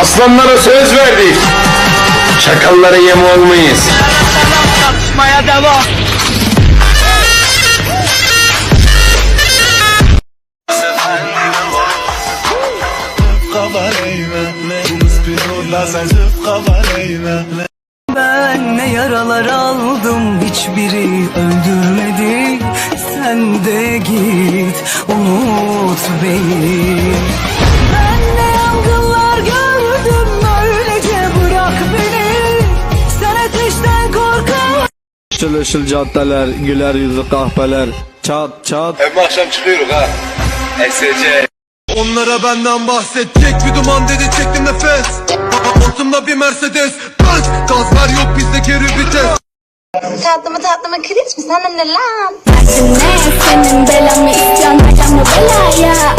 Aslanlara söz verdik. Çakallara yem olmayız. Çarpışmaya devam. Ben ne yaralar aldım hiçbiri öldürmedi. Sen de git unut beni. Ben ne yangınlar gördüm öylece bırak beni. Sen ateşten korkan Işıl ışıl caddeler, güler yüzlü kahpeler. Çat çat. Hem akşam çıkıyoruz ha. SC. Onlara benden bahsedecek bir duman dedi çektim nefes. Altımda bir Mercedes. Bas gaz ver yok bizde geri vites. Tatlımı tatlımı kriz mi sana ne lan? Dersin ne senin belamı isteyen belamı belaya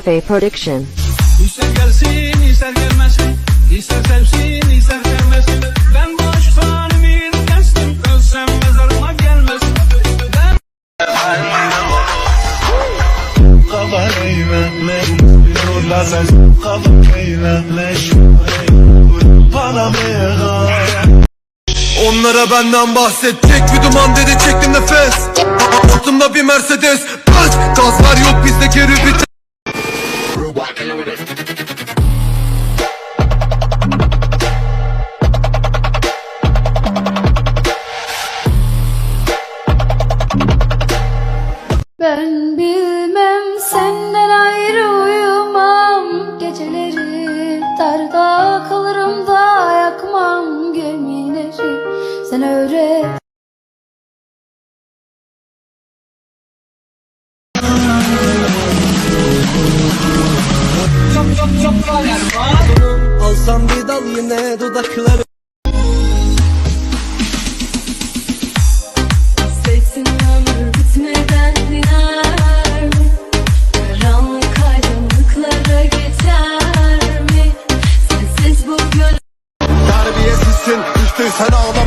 FA Production. İster gelsin ister Onlara benden bahsedecek bir duman dedi çektim nefes. Altımda bir Mercedes. Gaz ver yok bizde geri vites kalırım da yakmam gemileri Sen öğret Alsam bir dal yine dudakları için Düştüysen ağla